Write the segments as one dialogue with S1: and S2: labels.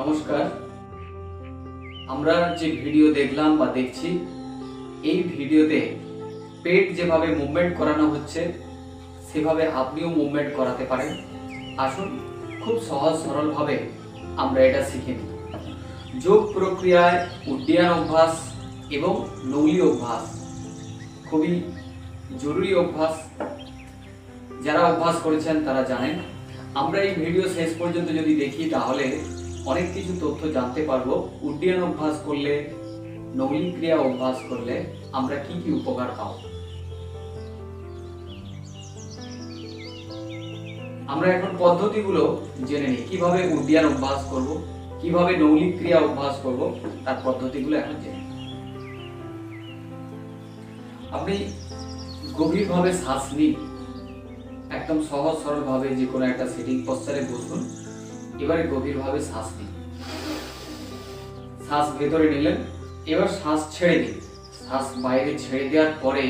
S1: নমস্কার। আমরা যে ভিডিও দেখলাম বা দেখছি, এই ভিডিওতে পেট যেভাবে মুভমেন্ট করানো হচ্ছে, সেভাবে আপনিও মুভমেন্ট করাতে পারেন। আসুন, খুব সহজ সরলভাবে আমরা এটা শিখে নিই। যোগ প্রক্রিয়ায় উড্ডয়ন অভ্যাস এবং নৌলি অভ্যাস। খুবই জরুরি অভ্যাস। যারা অভ্যাস করেছেন তারা জানেন। আমরা এই ভিডিও শেষ পর্যন্ত যদি দেখি, তাহলে অনেক কিছু তথ্য জানতে পারব। উড্ডয়ন অভ্যাস করলে নৌলিক ক্রিয়া অভ্যাস করলে আমরা কি কি উপকার পাব? আমরা এখন পদ্ধতিগুলো জেনে নিই। কীভাবে উড্ডয়ন অভ্যাস করব, কীভাবে নৌলিক ক্রিয়া অভ্যাস করব, তার পদ্ধতিগুলো এখন জেনে। আপনি গভীরভাবে শ্বাস নিন। একদম সহজ সরল ভাবে যে কোনো একটা সিটিং পশ্চারে বসুন। এবারে গভীরভাবে শ্বাস নিন। শ্বাস ভেতরে নিলেন, এবার শ্বাস ছেড়ে দিন। শ্বাস বাইরে ছেড়ে দেওয়ার পরে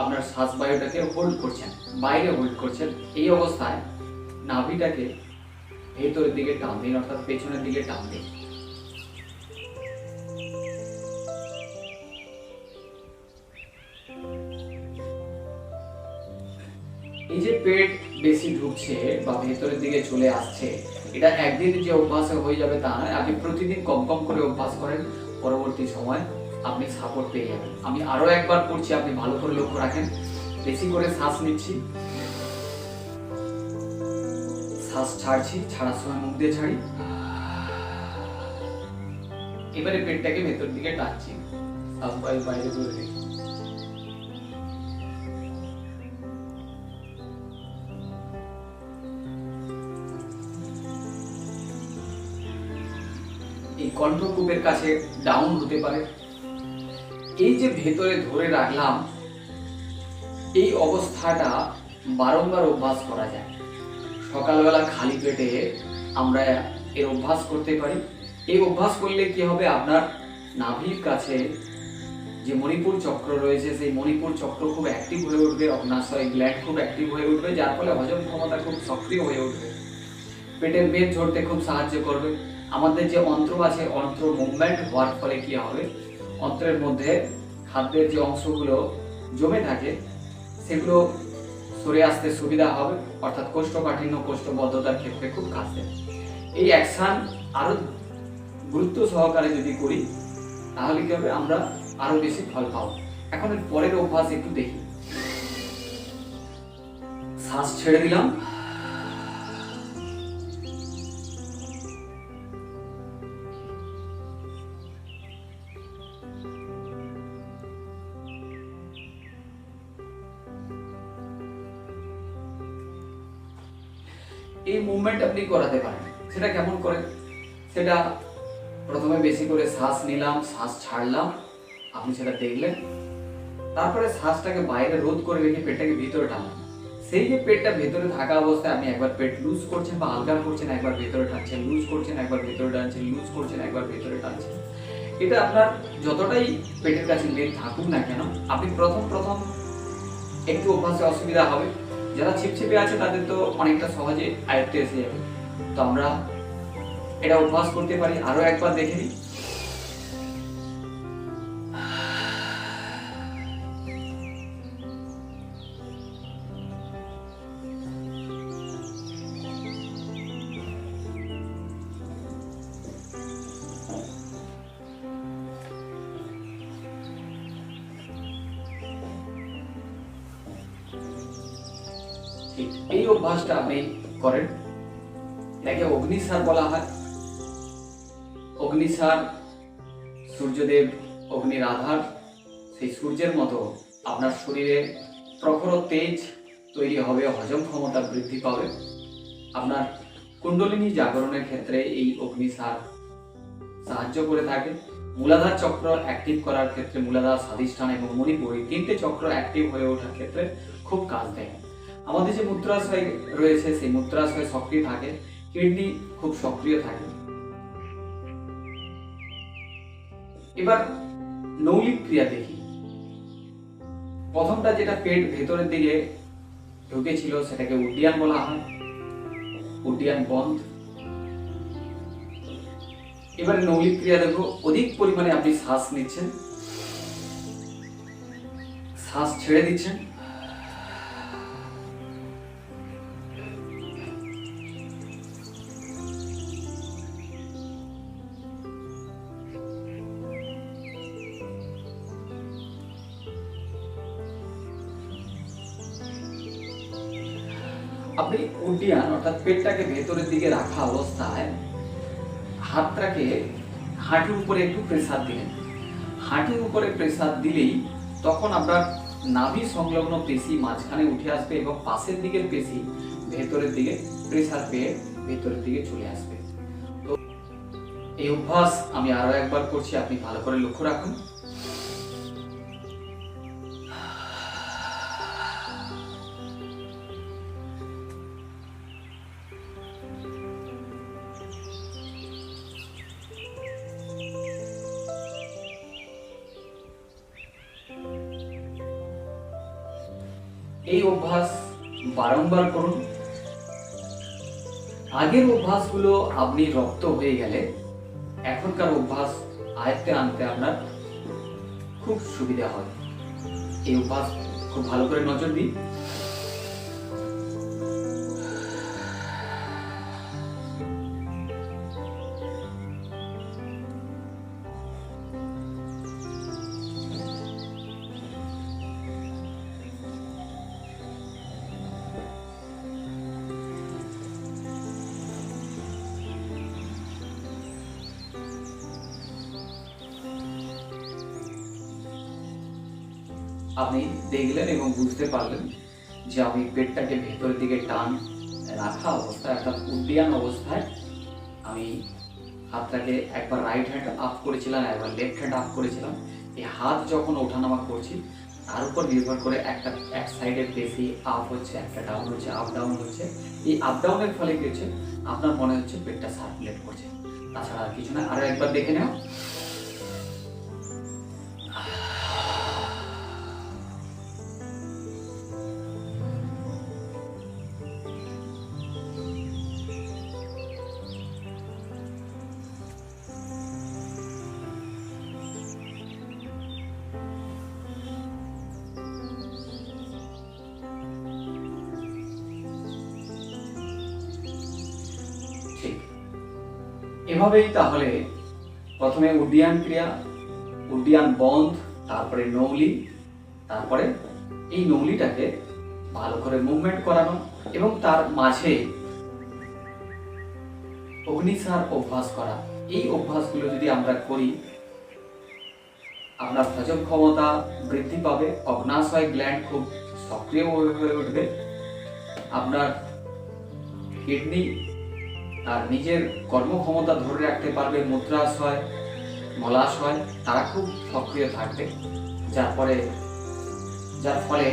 S1: আপনার শ্বাস বায়ুটাকে হোল্ড করছেন, বাইরে হোল্ড করছেন। এই অবস্থায় নাভিটাকে ভেতরের দিকে টান দিন, অর্থাৎ পেছনের দিকে টান দিন। এই যে পেট বেশি ঢুকছে বা ভেতরের দিকে চলে আসছে এটা একদিন যে অভ্যাস হয়ে যাবে তা নয়, আপনি প্রতিদিন কম কম করে অভ্যাস করেন, পরবর্তী সময় আপনি সাপোর্ট পেয়ে যাবেন। আমি আরও একবার করছি আপনি ভালো করে লক্ষ্য রাখেন, বেশি করে শ্বাস নিচ্ছি। শ্বাস ছাড়ছি, ছাড়ার সময় মুখ দিয়ে ছাড়ি। এবারে পেটটাকে ভেতর দিকে টানছি। শ্বাস বায়ু বাইরে করে কণ্ঠকূপের কাছে ডাউন হতে পারে। এই যে ভেতরে ধরে রাখলাম, এই অবস্থাটা বারংবার অভ্যাস করা যায়। সকালবেলা খালি পেটে আমরা এর অভ্যাস করতে পারি। এই অভ্যাস করলে কি হবে? আপনার নাভির কাছে যে মণিপুর চক্র রয়েছে, সেই মণিপুর চক্র খুব অ্যাক্টিভ হয়ে উঠবে অগ্নাশয় গ্ল্যান্ড খুব অ্যাক্টিভ হয়ে উঠবে, যার ফলে হজম ক্ষমতা খুব সক্রিয় হয়ে উঠবে। পেটের মেদ ঝরতে খুব সাহায্য করবে। আমাদের যে অন্ত্র আছে, অন্ত্র মুভমেন্ট হওয়ার ফলে কি হবে? অন্ত্রের মধ্যে খাদ্যের যে অংশগুলো জমে থাকে, সেগুলো সরে আসতে সুবিধা হবে, অর্থাৎ কোষ্ঠকাঠিন্য, কোষ্ঠবদ্ধতার ক্ষেত্রে খুব দেবে এই অ্যাকশন আরও গুরুত্ব সহকারে যদি করি, তাহলে কি হবে? আমরা আরও বেশি ফল পাবো। এখন পরের অভ্যাস একটু দেখি। শ্বাস ছেড়ে দিলাম। এই মুভমেন্ট আপনি করাতে পারেন। সেটা কেমন করেন সেটা প্রথমে বেশি করে শ্বাস নিলাম, শ্বাস ছাড়লাম, আপনি সেটা দেখলেন। তারপরে শ্বাসটাকে বাইরে রোধ করে রেখে পেটটাকে ভিতরে টানলাম সেই যে পেটটা ভেতরে থাকা অবস্থায় আপনি একবার পেট লুজ করছেন বা হালকা করছেন, একবার ভেতরে টানছেন লুজ করছেন, একবার ভেতরে টানছেন লুজ করছেন, একবার ভেতরে টানছেন। এটা আপনার যতটাই পেটের কাছে লেট থাকুক না কেন, আপনি প্রথম প্রথম একটু অভ্যাসে অসুবিধা হবে। যারা ছিপছিপে আছে তাদের তো অনেকটা সহজে আয়ত্তে এসে যাবে। তো আমরা এটা অভ্যাস করতে পারি। আরও একবার দেখে নিই। এই অভ্যাসটা আপনি করেন। এটাকে অগ্নিসার বলা হয়। অগ্নিসার সূর্যদেব, অগ্নির আধার, সেই সূর্যের মতো আপনার শরীরে প্রখর তেজ তৈরি হবে, হজম ক্ষমতা বৃদ্ধি পাবে। আপনার কুণ্ডলিনী জাগরণের ক্ষেত্রে এই অগ্নিসার সাহায্য করে থাকে। মূলাধার চক্র অ্যাক্টিভ করার ক্ষেত্রে মূলাধার স্বাধিষ্ঠান এবং মণিপুর এই তিনটে চক্র অ্যাক্টিভ হয়ে ওঠার ক্ষেত্রে খুব কাজ দেয়। আমাদের যে মূত্রাশয় রয়েছে, সেই মূত্রাশয় সক্রিয় থাকে, কিডনি খুব সক্রিয় থাকে। এবার নৌলিক ক্রিয়া দেখি। প্রথমটা যেটা পেট ভেতরের দিকে ঢুকেছিল, সেটাকে উড্ডিয়ান বলা হয়। উড্ডিয়ান বন্ধ। এবারে নৌলিক ক্রিয়া দেখো, অধিক পরিমাণে আপনি শ্বাস নিচ্ছেন। শ্বাস ছেড়ে দিচ্ছেন। আপনি উড্ডিয়ান, অর্থাৎ পেটটাকে ভেতরের দিকে রাখা অবস্থায় হাতটাকে হাঁটুর উপরে একটু প্রেসার দিলেন। হাঁটুর উপরে প্রেসার দিলেই তখন আপনার নাভি সংলগ্ন পেশি মাঝখানে উঠে আসবে এবং পাশের দিকের পেশি ভেতরের দিকে প্রেসার পেয়ে ভেতরের দিকে চলে আসবে। তো এই অভ্যাস আমি আরও একবার করছি, আপনি ভালো করে লক্ষ্য রাখুন। এই অভ্যাস বারংবার করুন। আগের অভ্যাসগুলো আপনি রপ্ত হয়ে গেলে এখনকার অভ্যাস আয়ত্তে আনতে আপনার খুব সুবিধা হয়। এই অভ্যাস খুব ভালো করে নজর দিন। আপনি দেখলেন এবং বুঝতে পারলেন যে আমি পেটটাকে ভেতরের দিকে টান রাখা অবস্থায় অর্থাৎ উড্ডিয়ান অবস্থায় আমি হাতটাকে একবার রাইট হ্যান্ড আপ করেছিলাম, একবার লেফট হ্যান্ড আপ করেছিলাম। এই হাত যখন ওঠানামা করছি, তার উপর নির্ভর করে একটা এক সাইডের বেশি আপ হচ্ছে, একটা ডাউন হচ্ছে আপ ডাউন হচ্ছে। এই আপ ডাউনের ফলে কি হচ্ছে? আপনার মনে হচ্ছে পেটটা সার্কুলেট করছে। তাছাড়া আর কিছু না। আরও একবার দেখে নাও। এভাবেই তাহলে প্রথমে উড্ডিয়ান ক্রিয়া, উড্ডিয়ান বন্ধ, তারপরে নৌলি, তারপরে এই নৌলিটাকে ভালো করে মুভমেন্ট করানো এবং তার মাঝে অগ্নিসার অভ্যাস করা। এই অভ্যাসগুলো যদি আমরা করি আপনার হজম ক্ষমতা বৃদ্ধি পাবে, অগ্নাশয় গ্ল্যান্ড খুব সক্রিয় হয়ে উঠবে, আপনার কিডনি তার নিজের কর্মক্ষমতা ধরে রাখতে পারবে মুদ্রাশয় মলাশয় তারা খুব সক্রিয় থাকবে। যার পরে যার ফলে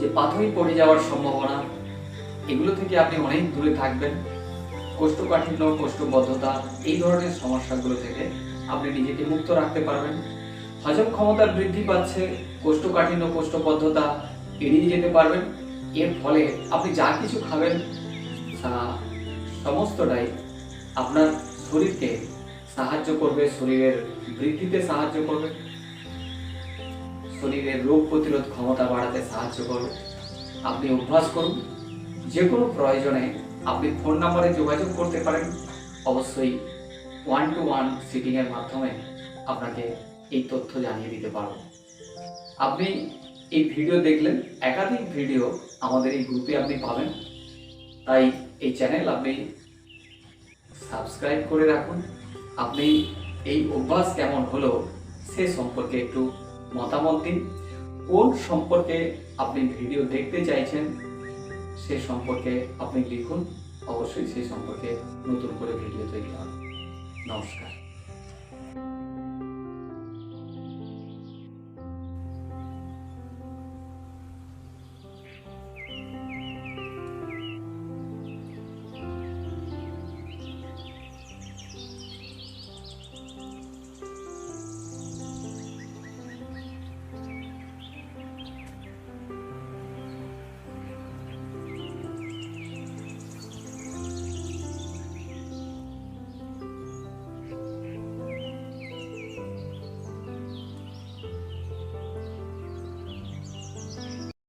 S1: যে পাথরি পড়ে যাওয়ার সম্ভাবনা, এগুলো থেকে আপনি অনেক দূরে থাকবেন। কোষ্ঠকাঠিন্য, কোষ্ঠবদ্ধতা, এই ধরনের সমস্যাগুলো থেকে আপনি নিজেকে মুক্ত রাখতে পারবেন। হজম ক্ষমতা বৃদ্ধি পাচ্ছে, কোষ্ঠকাঠিন্য, কোষ্ঠবদ্ধতা এড়িয়ে যেতে পারবেন। এর ফলে আপনি যা কিছু খাবেন সমস্তটাই আপনার শরীরকে সাহায্য করবে, শরীরের বৃদ্ধিতে সাহায্য করবে, শরীরের রোগ প্রতিরোধ ক্ষমতা বাড়াতে সাহায্য করবে। আপনি অভ্যাস করুন, যে কোনো প্রয়োজনে আপনি ফোন নাম্বারে যোগাযোগ করতে পারেন। অবশ্যই ওয়ান টু ওয়ান সিটিংয়ের মাধ্যমে আপনাকে এই তথ্য জানিয়ে দিতে পারব। আপনি এই ভিডিও দেখলেন একাধিক ভিডিও আমাদের এই গ্রুপে আপনি পাবেন। তাই এই চ্যানেল আপনি সাবস্ক্রাইব করে রাখুন। আপনি এই অভ্যাস কেমন হলো সে সম্পর্কে একটু মতামত দিন। কোন সম্পর্কে আপনি ভিডিও দেখতে চাইছেন সে সম্পর্কে আপনি লিখুন। অবশ্যই সেই সম্পর্কে নতুন করে ভিডিও তৈরি হবে। নমস্কার।